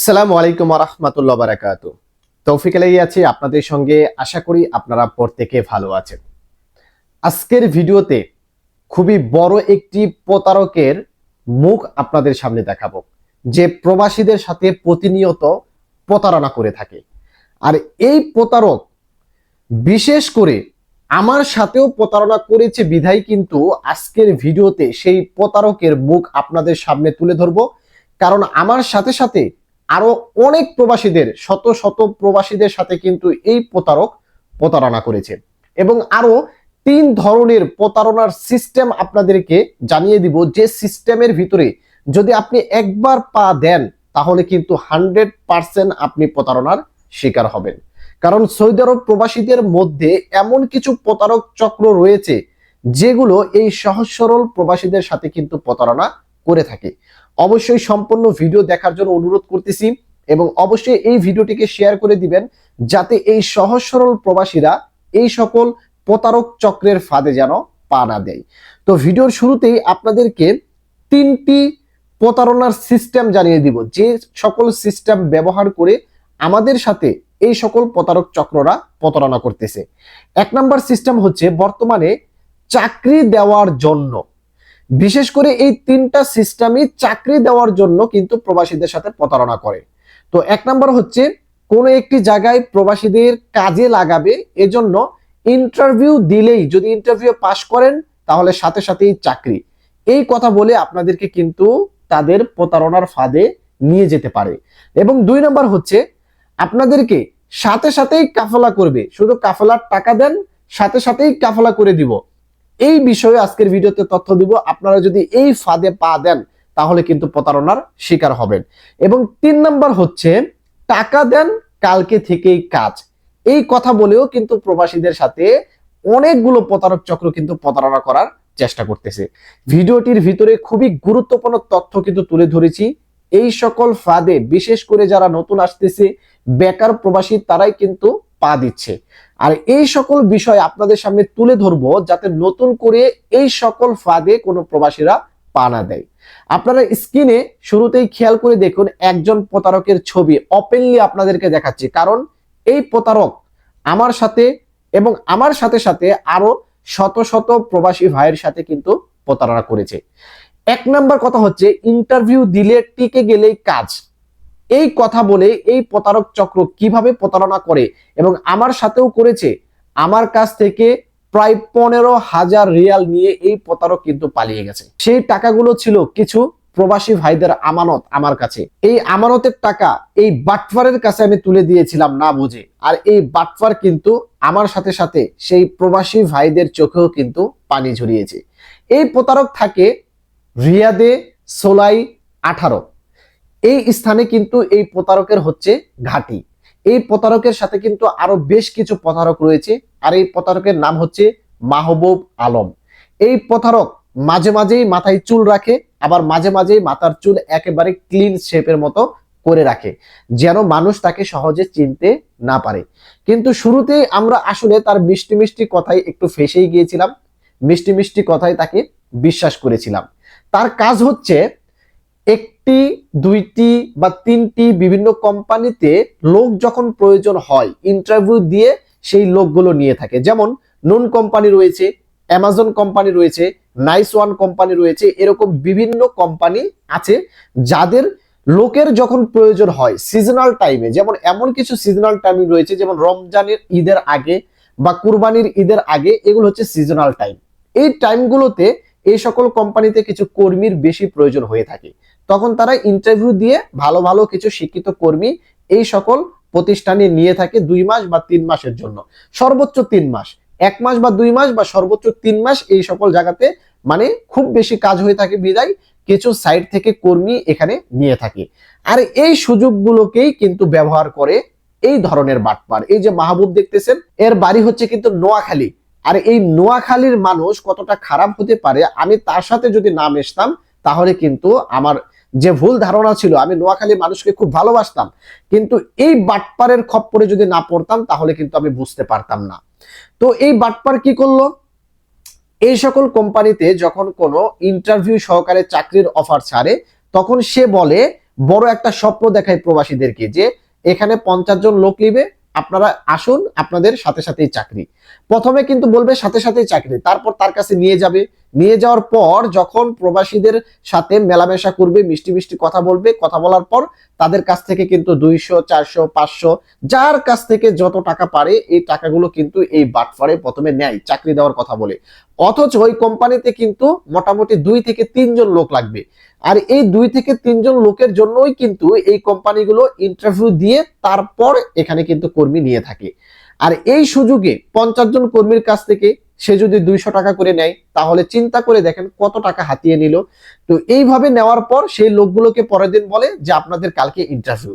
আসসালামু আলাইকুম রহমতুল্লাহ বারাকাতু তৌফিক আলাই আছি, আপনাদের সঙ্গে আশা করি আপনারা প্রত্যেকে ভালো আছেন। আজকের ভিডিওতে খুবই বড় একটি প্রতারকের মুখ আপনাদের সামনে দেখাবো, যে প্রবাসীদের সাথে প্রতিনিয়ত প্রতারণা করে থাকে। আর এই প্রতারক বিশেষ করে আমার সাথেও প্রতারণা করেছে বিধায় কিন্তু আজকের ভিডিওতে সেই প্রতারকের মুখ আপনাদের সামনে তুলে ধরবো। কারণ আমার সাথে সাথে আরও অনেক প্রবাসীদের, শত শত প্রবাসীদের সাথে কিন্তু এই প্রতারক প্রতারণা করেছে। এবং আরও তিন ধরনের প্রতারণার সিস্টেম আপনাদেরকে জানিয়ে দিব। যে সিস্টেমের ভিতরে যদি আপনি একবার পা দেন, তাহলে কিন্তু হান্ড্রেড পার্সেন্ট আপনি প্রতারণার শিকার হবেন। কারণ সৌদি আরব প্রবাসীদের মধ্যে এমন কিছু প্রতারক চক্র রয়েছে, যেগুলো এই সহজ সরল প্রবাসীদের সাথে কিন্তু প্রতারণা করে থাকে। অবশ্যই সম্পূর্ণ ভিডিও দেখার জন্য অনুরোধ করতেছি এবং অবশ্যই এই ভিডিওটিকে শেয়ার করে দিবেন যাতে এই সহজ সরল প্রবাসীরা এই সকল প্রতারক চক্রের ফাঁদে যেন পা না দেয়। তো ভিডিওর শুরুতেই আপনাদেরকে তিনটি প্রতারণার সিস্টেম জানিয়ে দিব। যে সকল সিস্টেম ব্যবহার করে আমাদের সাথে এই সকল প্রতারক চক্ররা প্রতারণা করতেছে। এক নাম্বার সিস্টেম হচ্ছে বর্তমানে চাকরি দেওয়ার জন্য। বিশেষ করে এই তিনটা সিস্টেমই চাকরি দেওয়ার জন্য কিন্তু প্রবাসীদের সাথে প্রতারণা করে। তো এক নম্বর হচ্ছে, কোনো একটি জায়গায় প্রবাসীদের কাজে লাগাবে, এজন্য ইন্টারভিউ দিলেই যদি ইন্টারভিউ পাশ করেন, তাহলে সাথে সাথেই চাকরি। এই কথা বলে আপনাদেরকে কিন্তু তাদের প্রতারণার ফাঁদে নিয়ে যেতে পারে। এবং দুই নম্বর হচ্ছে, আপনাদেরকে সাথে সাথেই কাফলা করবে। শুধু কাফলার টাকা দেন, সাথে সাথেই কাফলা করে দিব। এই বিষয়ে আজকের ভিডিওতে তথ্য দিব। আপনারা যদি এই ফাঁদে পা দেন, তাহলে কিন্তু প্রতারণার শিকার হবেন। এবং তিন নাম্বার হচ্ছে, টাকা দেন কালকে থেকেই কাজ। এই কথা বলেও কিন্তু প্রবাসীদের সাথে অনেকগুলো প্রতারক চক্র কিন্তু প্রতারণা করার চেষ্টা করতেছে। ভিডিওটির ভিতরে খুবই গুরুত্বপূর্ণ তথ্য কিন্তু তুলে ধরেছি। এই সকল ফাঁদে, বিশেষ করে যারা নতুন আসতেছে, বেকার প্রবাসী, তারাই কিন্তু পা দিচ্ছে। আর এই সকল বিষয় আপনাদের সামনে তুলে ধরবো যাতে নতুন করে এই সকল ফাঁদে কোনো প্রবাসীরা পা না দেয়। আপনারা স্ক্রিনে শুরুতেই খেয়াল করে দেখুন একজন প্রতারকের ছবি। ওপেনলি আপনাদেরকে দেখাচ্ছি। কারণ এই প্রতারক আমার সাথে এবং আমার সাথে সাথে আরও শত শত প্রবাসী ভাইয়ের সাথে কিন্তু প্রতারণা করেছে। এক নাম্বার কথা হচ্ছে ইন্টারভিউ দিলে টিকে গেলেই কাজ। এই কথা বলে এই প্রতারক চক্র কীভাবে প্রতারণা করে এবং আমার সাথেও করেছে, আমার কাছ থেকে প্রায় পনেরো হাজার রিয়াল নিয়ে এই প্রতারক কিন্তু পালিয়ে গেছে। সেই টাকাগুলো ছিল কিছু প্রবাসী ভাইদের আমানত আমার কাছে। এই আমানতের টাকা এই বাটফারের কাছে আমি তুলে দিয়েছিলাম না বুঝে। আর এই বাটফার কিন্তু আমার সাথে সাথে সেই প্রবাসী ভাইদের চোখেও কিন্তু পানি ঝরিয়েছে। এই প্রতারক থাকে রিয়াদে সোলাই আঠারো। এই স্থানে কিন্তু এই প্রতারকের হচ্ছে ঘাটি। এই প্রতারকের সাথে কিন্তু আরও বেশ কিছু প্রতারক রয়েছে। আর এই প্রতারকের নাম হচ্ছে মাহবুব আলম। এই প্রতারক মাঝে মাঝেই মাথায় চুল রাখে, আবার মাঝে মাঝেই মাথার চুল একেবারে ক্লিন শেপের মতো করে রাখে, যেন মানুষ তাকে সহজে চিনতে না পারে। কিন্তু শুরুতেই আমরা আসলে তার মিষ্টি মিষ্টি কথায় একটু ফেসেই গিয়েছিলাম, মিষ্টি মিষ্টি কথায় তাকে বিশ্বাস করেছিলাম। তার কাজ হচ্ছে একটি, দুইটি বা তিনটি বিভিন্ন কোম্পানিতে লোক যখন প্রয়োজন হয় ইন্টারভিউ দিয়ে সেই লোকগুলো নিয়ে থাকে। যেমন নুন কোম্পানি রয়েছে অ্যামাজন কোম্পানি রয়েছে নাইস ওয়ান কোম্পানি রয়েছে, এরকম বিভিন্ন কোম্পানি আছে যাদের লোকের যখন প্রয়োজন হয় সিজনাল টাইমে যেমন এমন কিছু সিজনাল টাইম রয়েছে, যেমন রমজানের ঈদের আগে বা কুরবানির ঈদের আগে, এগুলো হচ্ছে সিজনাল টাইম এই টাইমগুলোতে এই সকল কোম্পানিতে কিছু কর্মীর বেশি প্রয়োজন হয়ে থাকে। তখন তারা ইন্টারভিউ দিয়ে ভালো ভালো কিছু শিক্ষিত কর্মী এই সকল প্রতিষ্ঠানে নিয়ে থাকে দুই মাস বা তিন মাসের জন্য। সর্বোচ্চ তিন মাস। এক মাস বা দুই মাস বা সর্বোচ্চ তিন মাস এই সকল জায়গাতে মানে খুব বেশি কাজ হয়ে থাকে বিদায়। কিছু সাইড থেকে কর্মী এখানে নিয়ে থাকে। আর এই সুযোগগুলোকেই কিন্তু ব্যবহার করে এই ধরনের বাটপার। এই যে মাহবুব দেখতেছেন, এর বাড়ি হচ্ছে কিন্তু নোয়াখালী। আর এই নোয়াখালীর মানুষ কতটা খারাপ হতে পারে আমি তার সাথে যদি না মেশতাম, তাহলে কিন্তু আমার যে ভুল ধারণা ছিল, আমি নোয়াখালী মানুষকে খুব ভালোবাসতাম, কিন্তু এই বাটপারের খপ্পরে যদি না পড়তাম, তাহলে কিন্তু আমি বুঝতে পারতাম না। তো এই বাটপার কি করল? এই সকল কোম্পানিতে যখন কোনো ইন্টারভিউ সহকারে চাকরির অফার ছাড়ে, তখন সে বলে, বড় একটা স্বপ্ন দেখায় প্রবাসীদেরকে যে, এখানে পঞ্চাশ জন লোক নিবে আপনারা আসুন, আপনাদের সাথে সাথেই চাকরি। প্রথমে কিন্তু বলবে সাথে সাথেই চাকরি, তারপর তার কাছে নিয়ে যাবে। নিয়ে যাওয়ার পর যখন প্রবাসীদের সাথে মেলামেশা করবে, মিষ্টি মিষ্টি কথা বলবে, কথা বলার পর তাদের কাছ থেকে কিন্তু দুইশো, চারশো, পাঁচশো, যার কাছ থেকে যত টাকা পারে, এই টাকাগুলো কিন্তু এই বাটফারে প্রথমে নেয়, চাকরি দেওয়ার কথা বলে। অথচ ওই কোম্পানিতে কিন্তু মোটামুটি দুই থেকে তিনজন লোক লাগবে। আর এই দুই থেকে তিনজন লোকের জন্যই কিন্তু এই কোম্পানিগুলো ইন্টারভিউ দিয়ে তারপর এখানে কিন্তু কর্মী নিয়ে থাকে। আর এই সুযোগে পঞ্চাশ জন কর্মীর কাছ থেকে সে যদি দুইশো টাকা করে নেয়, তাহলে চিন্তা করে দেখেন কত টাকা হাতিয়ে নিল। তো এইভাবে নেওয়ার পর সেই লোকগুলোকে পরের দিন বলে যে, আপনাদের কালকে ইন্টারভিউ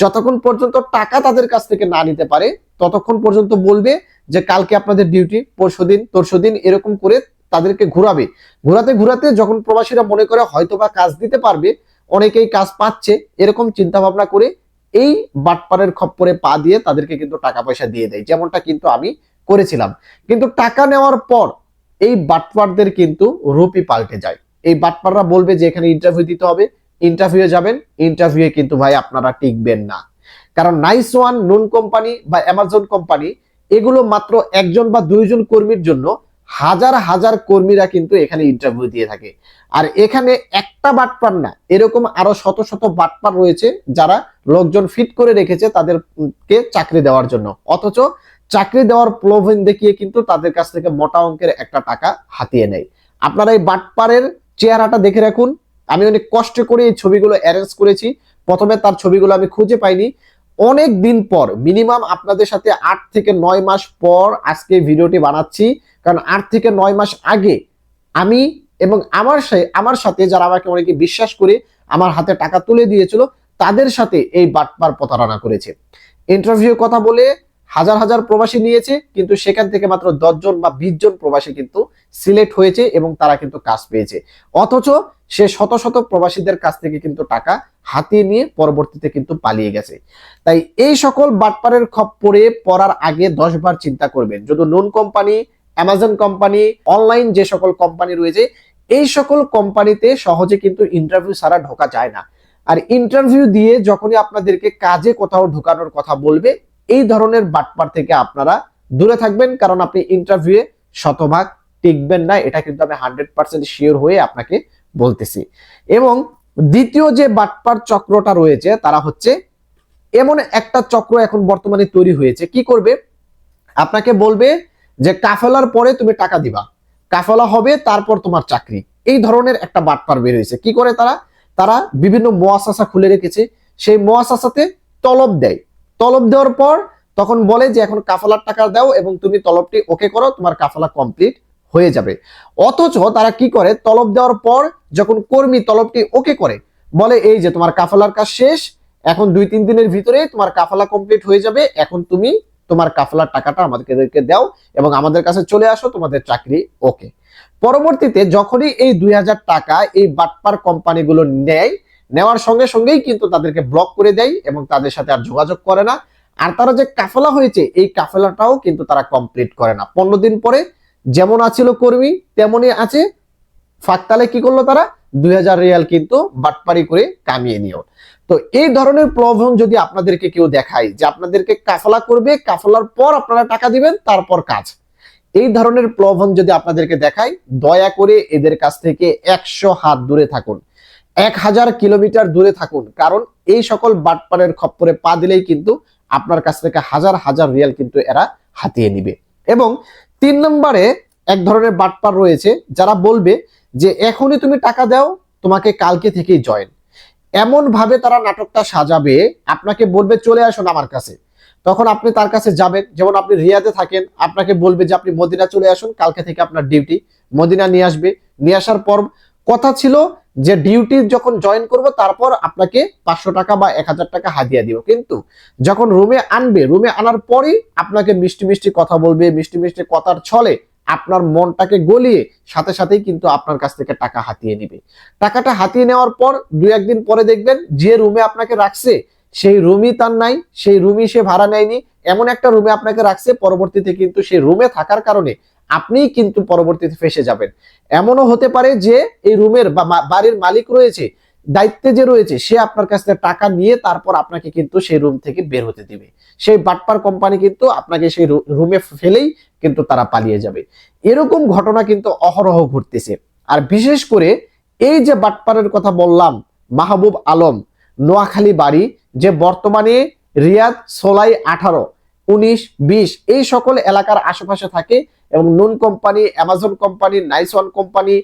যতক্ষণ পর্যন্ত টাকা তাদের কাছ থেকে না নিতে পারে, ততক্ষণ পর্যন্ত বলবে যে, কালকে আপনাদের ডিউটি পরশু দিন তরশু দিন এরকম করে তাদেরকে ঘুরাবে। ঘুরাতে ঘুরাতে যখন প্রবাসীরা মনে করে হয়তোবা কাজ দিতে পারবে, অনেকেই কাজ পাচ্ছে, এরকম চিন্তা ভাবনা করে এই বাটপারের খপ্পরে পা দিয়ে তাদেরকে কিন্তু টাকা পয়সা দিয়ে দেয়, যেমনটা কিন্তু আমি করেছিলাম। কিন্তু টাকা নেওয়ার পর এই বাটপারদের কিন্তু রূপই পাল্টে যায়। এই বাটপাররা বলবে যে এখানে ইন্টারভিউ দিতে হবে ইন্টারভিউ যাবেন ইন্টারভিউয়ে কিন্তু ভাই আপনারা টিকবেন না। কারণ নাইস ওয়ান নুন কোম্পানি বা অ্যামাজন কোম্পানি এগুলো মাত্র একজন বা দুইজন কর্মীর জন্য হাজার হাজার কর্মীরা কিন্তু এখানে ইন্টারভিউ দিয়ে থাকে। আর এখানে একটা বাটপার না, এরকম আরও শত শত বাটপার রয়েছে যারা লোকজন ফিট করে রেখেছে তাদেরকে চাকরি দেওয়ার জন্য। অথচ চাকরি দেওয়ার প্রলোভন দেখিয়ে কিন্তু তাদের কাছ থেকে মোটা অঙ্কের একটা টাকা হাতিয়ে নেয়। আপনারা এই বাটপারের চেহারাটা দেখে রাখুন। আমি অনেক কষ্ট করে এই ছবিগুলো অ্যারেঞ্জ করেছি। প্রথমে তার ছবিগুলো আমি খুঁজে পাইনি। অনেক দিন পর মিনিমাম আপনাদের সাথে আট থেকে নয় মাস পর আজকে ভিডিওটি বানাচ্ছি। কারণ আট থেকে নয় মাস আগে আমি এবং আমার আমার সাথে যারা আমাকে অনেকে বিশ্বাস করে আমার হাতে টাকা তুলে দিয়েছিল, তাদের সাথে এই বাটপার প্রতারণা করেছে। ইন্টারভিউ কথা বলে হাজার হাজার প্রবাসী নিয়েছে, কিন্তু সেখান থেকে মাত্র দশজন বা বিশ জন প্রবাসী কিন্তু সিলেক্ট হয়েছে এবং তারা কিন্তু কাজ পেয়েছে। অথচ সে শত শত প্রবাসীদের কাছ থেকে কিন্তু টাকা হাতিয়ে নিয়ে পরবর্তীতে কিন্তু পালিয়ে গেছে। তাই এই সকল বাটপারের খপ খপ্পরে পড়ার আগে দশ বার চিন্তা করবেন। যদি নুন কোম্পানি অ্যামাজন কোম্পানি অনলাইন যে সকল কোম্পানি রয়েছে, এই সকল কোম্পানিতে সহজে কিন্তু ইন্টারভিউ ছাড়া ঢোকা যায় না। আর ইন্টারভিউ দিয়ে যখনই আপনাদেরকে কাজে কোথাও ঢোকানোর কথা বলবে, এই ধরনের বাটপার থেকে আপনারা দূরে থাকবেন, কারণ আপনি ইন্টারভিউয়ে শতভাগ টিকবেন না, এটা কিন্তু আমি হান্ড্রেড পার্সেন্ট শিওর হয়ে আপনাকে বলতেছি। এবং দ্বিতীয় যে বাটপার চক্রটা রয়েছে, তারা হচ্ছে এমন একটা চক্র এখন বর্তমানে তৈরি হয়েছে। কি করবে? আপনাকে বলবে যে কাফেলার পরে তুমি টাকা দিবা। কাফেলা হবে, তারপর তোমার চাকরি। এই ধরনের একটা বাটপার বের হয়েছে। কি করে তারা? তারা বিভিন্ন মোয়াসাসা খুলে রেখেছে। সেই মোয়াসাসাতে তলব দেয়। তলব দেওয়ার পর তখন বলে যে, এখন কাফালার টাকা দাও এবং তুমি তলবটি ওকে করো, তোমার কাফালা কমপ্লিট হয়ে যাবে। অথচ তারা কি করে? তলব দেওয়ার পর যখন কর্মী তলবটি ওকে করে, বলে, এই যে তোমার কাফালার কাজ শেষ, এখন দুই তিন দিনের ভিতরে তোমার কাফালা কমপ্লিট হয়ে যাবে, এখন তুমি তোমার কাফলার টাকাটা আমাদেরকে দাও এবং আমাদের কাছে চলে আসো, তোমাদের চাকরি ওকে। পরবর্তীতে যখনই এই দুই হাজার টাকা এই বাটপার কোম্পানিগুলো নেয়, নেওয়ার সঙ্গে সঙ্গেই কিন্তু তাদেরকে ব্লক করে দেয় এবং তাদের সাথে আর যোগাযোগ করে না। আর তারা যে কাফেলা হয়েছে, এই কাফেলাটাও কিন্তু তারা কমপ্লিট করে না। পনেরো দিন পরে যেমন আছিল কর্মী, তেমনই আছে। ফাঁকতালে কি করল তারা? দুই হাজার রিয়াল কিন্তু বাটপারি করে কামিয়ে নিও। তো এই ধরনের প্রলোভন যদি আপনাদেরকে কেউ দেখায় যে আপনাদেরকে কাফলা করবে, কাফলার পর আপনারা টাকা দিবেন, তারপর কাজ। এই ধরনের প্রলোভন যদি আপনাদেরকে দেখায়, দয়া করে এদের কাছ থেকে একশো হাত দূরে থাকুন। এক হাজার কিলোমিটার দূরে থাকুন, কারণ এই সকল বাটপারের খপ্পরে পা দিলেই কিন্তু আপনার কাছ থেকে হাজার হাজার রিয়াল কিন্তু এরা হাতিয়ে নিবে। এবং তিন নম্বরে এক ধরনের বাটপার রয়েছে, যারা বলবে যে এখনই তুমি টাকা দাও, তোমাকে কালকে থেকেই জয়েন এমন ভাবে তারা নাটকটা সাজাবে, আপনাকে বলবে চলে আসুন আমার কাছে। তখন আপনি তার কাছে যাবেন, যেমন আপনি রিয়াদে থাকেন, আপনাকে বলবে যে আপনি মদিনা চলে আসুন, কালকে থেকে আপনার ডিউটি মদিনা নিয়ে আসবে। নিয়ে আসার পর কথা ছিল যে ডিউটি যখন জয়েন করব, তারপর আপনাকে পাঁচশো টাকা বা এক হাজার টাকা হাদিয়া দিব। কিন্তু যখন রুমে আনবে রুমে আনার পরই আপনাকে মিষ্টি মিষ্টি কথা বলবে, মিষ্টি মিষ্টি কথার ছলে আপনার মনটাকে গলিয়ে সাথে সাথেই কিন্তু আপনার কাছ থেকে টাকা হাতিয়ে নিবে। টাকাটা হাতিয়ে নেওয়ার পর দু একদিন পরে দেখবেন যে রুমে আপনাকে রাখছে, সেই রুমই তার নাই, সেই রুমই সে ভাড়া নেয়নি। এমন একটা রুমে আপনাকে রাখছে, পরবর্তীতে কিন্তু সেই রুমে থাকার কারণে আপনিই কিন্তু পরবর্তীতে ফেসে যাবেন। এমনও হতে পারে যে এই রুমের বা বাড়ির মালিক রয়েছে দায়িত্বে যে রয়েছে, সে আপনার কাছ থেকে টাকা নিয়ে তারপর আপনাকে কিন্তু সেই রুম থেকে বের হতে দিবে। সেই বাটপার কোম্পানি কিন্তু আপনাকে সেই রুমে ফেলেই কিন্তু তারা পালিয়ে যাবে। এরকম ঘটনা কিন্তু অহরহ ঘটতেছে। আর বিশেষ করে এই যে বাটপারের কথা বললাম, মাহবুব আলম, নোয়াখালী বাড়ি, যে বর্তমানে রিয়াদ সোলাই আঠারো, উনিশ, বিশ, এই সকল এলাকার আশেপাশে থাকে এবং Noon company Amazon company Nice One company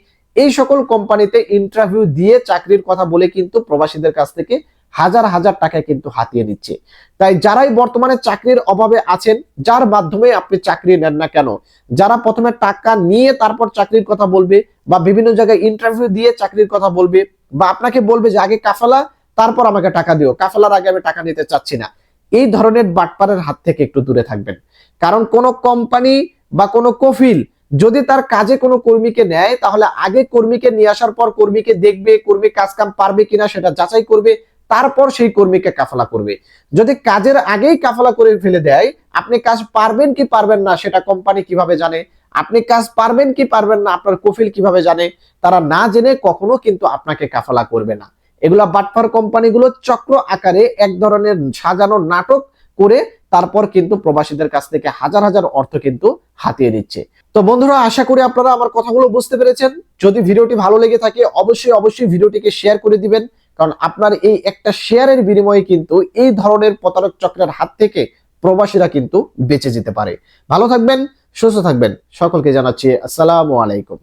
এই সকল কোম্পানিতে ইন্টারভিউ দিয়ে চাকরির কথা বলে কিন্তু প্রবাসীদের কাছ থেকে হাজার হাজার টাকা কিন্তু হাতিয়ে নিচ্ছে। তাই যারাই বর্তমানে চাকরির অভাবে আছেন, যার মাধ্যমে আপনি চাকরি নেন না কেন, যারা প্রথমে টাকা নিয়ে তারপর চাকরির কথা বলবে বা বিভিন্ন জায়গায় ইন্টারভিউ দিয়ে চাকরির কথা বলবে বা আপনাকে বলবে যে, আগে কাফালা, তারপর আমাকে টাকা দিও। কাফালার আগে আমি টাকা নিতে চাচ্ছি না। এই ধরনের বাটপারের হাত থেকে একটু দূরে থাকবেন। কারণ কোনো কোম্পানি বা কোনো কফিল যদি তার কাজে কোনো কর্মীকে নেয়, তাহলে আগে কর্মীকে নিয়ে আসার পর কর্মীকে দেখবে, কর্মী কাজ কাম পারবে কিনা সেটা যাচাই করবে, তারপর সেই কর্মীকে কাফালা করবে। যদি কাজের আগেই কাফালা করে ফেলে দেয়, আপনি কাজ পারবেন কি পারবেন না সেটা কোম্পানি কীভাবে জানে? আপনি কাজ পারবেন কি পারবেন না, আপনার কফিল কীভাবে জানে? তারা না জেনে কখনো কিন্তু আপনাকে কাফলা করবে না। এগুলা বাটফার কোম্পানিগুলো চক্র আকারে এক ধরনের সাজানো নাটক করে তারপর কিন্তু প্রবাসীদের কাছ থেকে হাজার হাজার অর্থ কিন্তু হাতিয়ে দিচ্ছে তো বন্ধুরা, আশা করি আপনারা আমার কথাগুলো বুঝতে পেরেছেন। যদি ভিডিওটি ভালো লেগে থাকে, অবশ্যই অবশ্যই ভিডিওটিকে শেয়ার করে দিবেন। কারণ আপনার এই একটা শেয়ারের বিনিময়ে কিন্তু এই ধরনের প্রতারক চক্রের হাত থেকে প্রবাসীরা কিন্তু বেঁচে যেতে পারে। ভালো থাকবেন, সুস্থ থাকবেন। সকলকে জানাচ্ছি, আসসালামু আলাইকুম।